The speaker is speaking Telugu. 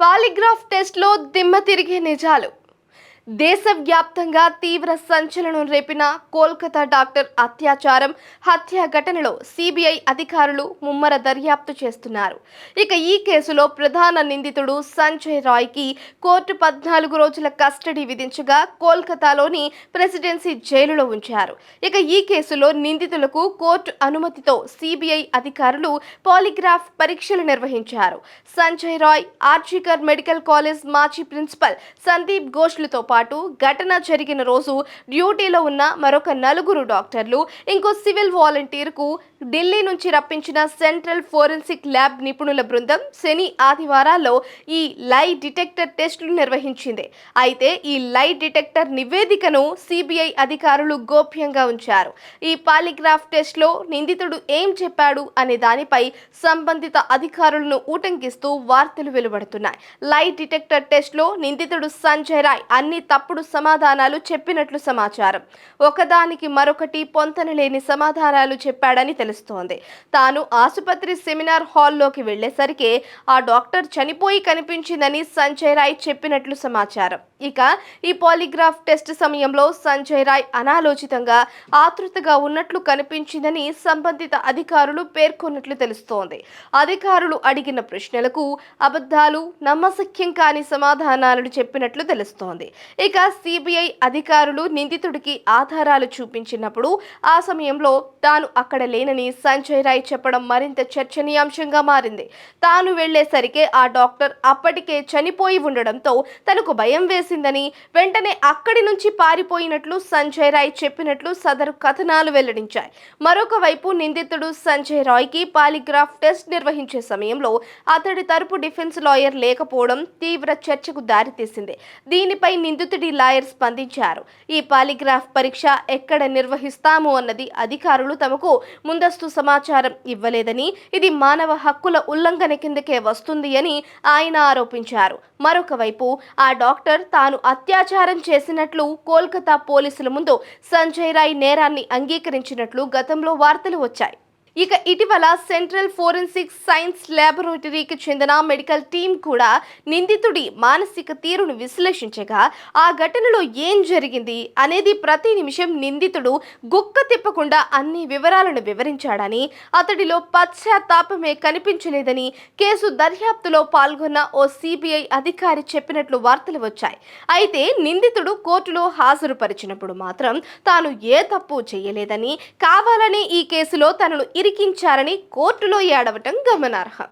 పాలిగ్రాఫ్ టెస్ట్లో దిమ్మ తిరిగే నిజాలు. దేశవ్యాప్తంగా తీవ్ర సంచలనం రేపిన కోల్కతా డాక్టర్ అత్యాచారం హత్య ఘటనలో సిబిఐ అధికారులు ముమ్మర దర్యాప్తు చేస్తున్నారు. ఇక ఈ కేసులో ప్రధాన నిందితుడు సంజయ్ రాయ్కి కోర్టు పద్నాలుగు రోజుల కస్టడీ విధించగా కోల్కతాలోని ప్రెసిడెన్సీ జైలులో ఉంచారు. ఇక ఈ కేసులో నిందితులకు కోర్టు అనుమతితో సిబిఐ అధికారులు పాలిగ్రాఫ్ పరీక్షలు నిర్వహించారు. సంజయ్ రాయ్ ఆర్జికర్ మెడికల్ కాలేజ్ మాజీ ప్రిన్సిపల్ సందీప్ ఘోష్లతో పాటు ఘటన జరిగిన రోజు డ్యూటీలో ఉన్న మరొక నలుగురు డాక్టర్లు ఇంకో సివిల్ వాలంటీర్కు ఢిల్లీ నుంచి రప్పించిన సెంట్రల్ ఫోరెన్సిక్ ల్యాబ్ నిపుణుల బృందం శని ఆదివారాల్లో ఈ లై డిటెక్టర్ టెస్టులు నిర్వహించింది. అయితే ఈ లై డిటెక్టర్ నివేదికను సిబిఐ అధికారులు గోప్యంగా ఉంచారు. ఈ పాలిగ్రాఫ్ టెస్ట్లో నిందితుడు ఏం చెప్పాడు అనే దానిపై సంబంధిత అధికారులను ఊటంకిస్తూ వార్తలు వెలువడుతున్నాయి. లై డిటెక్టర్ టెస్ట్లో నిందితుడు సంజయ్ రాయ్ అన్ని తప్పుడు సమాధానాలు చెప్పినట్లు సమాచారం. ఒకదానికి మరొకటి పొంతనలేని సమాధానాలు చెప్పాడని తెలుస్తోంది. తాను ఆసుపత్రి సెమినార్ హాల్లోకి వెళ్ళేసరికి ఆ డాక్టర్ చనిపోయి కనిపించిందని సంజయ్ రాయ్ చెప్పినట్లు సమాచారం. ఇక ఈ పాలిగ్రాఫ్ టెస్ట్ సమయంలో సంజయ్ రాయ్ అనాలోచితంగా ఆతృతగా ఉన్నట్లు కనిపించిందని సంబంధిత అధికారులు పేర్కొన్నట్లు తెలుస్తోంది. అధికారులు అడిగిన ప్రశ్నలకు అబద్ధాలు నమ్మశక్యం కాని సమాధానాలను చెప్పినట్లు తెలుస్తోంది. ఇక సిబిఐ అధికారులు నిందితుడికి ఆధారాలు చూపించినప్పుడు ఆ సమయంలో తాను అక్కడ లేనని సంజయ్ రాయ్ చెప్పడం మరింత చర్చనీయాంశంగా మారింది. తాను వెళ్ళేసరికి ఆ డాక్టర్ అప్పటికే చనిపోయి ఉండడంతో తనకు భయం వేసిందని వెంటనే అక్కడి నుంచి పారిపోయినట్లు సంజయ్ రాయ్ చెప్పినట్లు సదరు కథనాలు వెల్లడించాయి. మరొక వైపు నిందితుడు సంజయ్ రాయ్కి పాలిగ్రాఫ్ టెస్ట్ నిర్వహించే సమయంలో అతడి తరపు డిఫెన్స్ లాయర్ లేకపోవడం తీవ్ర చర్చకు దారితీసింది. దీనిపై నిందితుడి లాయర్ స్పందించారు. ఈ పాలిగ్రాఫ్ పరీక్ష ఎక్కడ నిర్వహిస్తాము అన్నది అధికారులు తమకు ముందస్తు సమాచారం ఇవ్వలేదని ఇది మానవ హక్కుల ఉల్లంఘన కిందకే వస్తుంది అని ఆయన ఆరోపించారు. మరొక వైపు ఆ డాక్టర్ తాను అత్యాచారం చేసినట్లు కోల్కతా పోలీసుల ముందు సంజయ్ రాయ్ నేరాన్ని అంగీకరించినట్లు గతంలో వార్తలు వచ్చాయి. ఇక ఇటీవల సెంట్రల్ ఫోరెన్సిక్ సైన్స్ ల్యాబొరేటరీకి చెందిన మెడికల్ టీం కూడా నిందితుడి మానసిక తీరును విశ్లేషించగా ఆ ఘటనలో ఏం జరిగింది అనేది ప్రతి నిమిషం నిందితుడు గుక్క తిప్పకుండా అన్ని వివరాలను వివరించాడని అతడిలో పశ్చాత్తాపమే కనిపించలేదని కేసు దర్యాప్తులో పాల్గొన్న ఓ సిబిఐ అధికారి చెప్పినట్లు వార్తలు వచ్చాయి. అయితే నిందితుడు కోర్టులో హాజరుపరిచినప్పుడు మాత్రం తాను ఏ తప్పు చేయలేదని కావాలని ఈ కేసులో తనను ఇరికించారని కోర్టులో ఏడవటం గమనార్హం.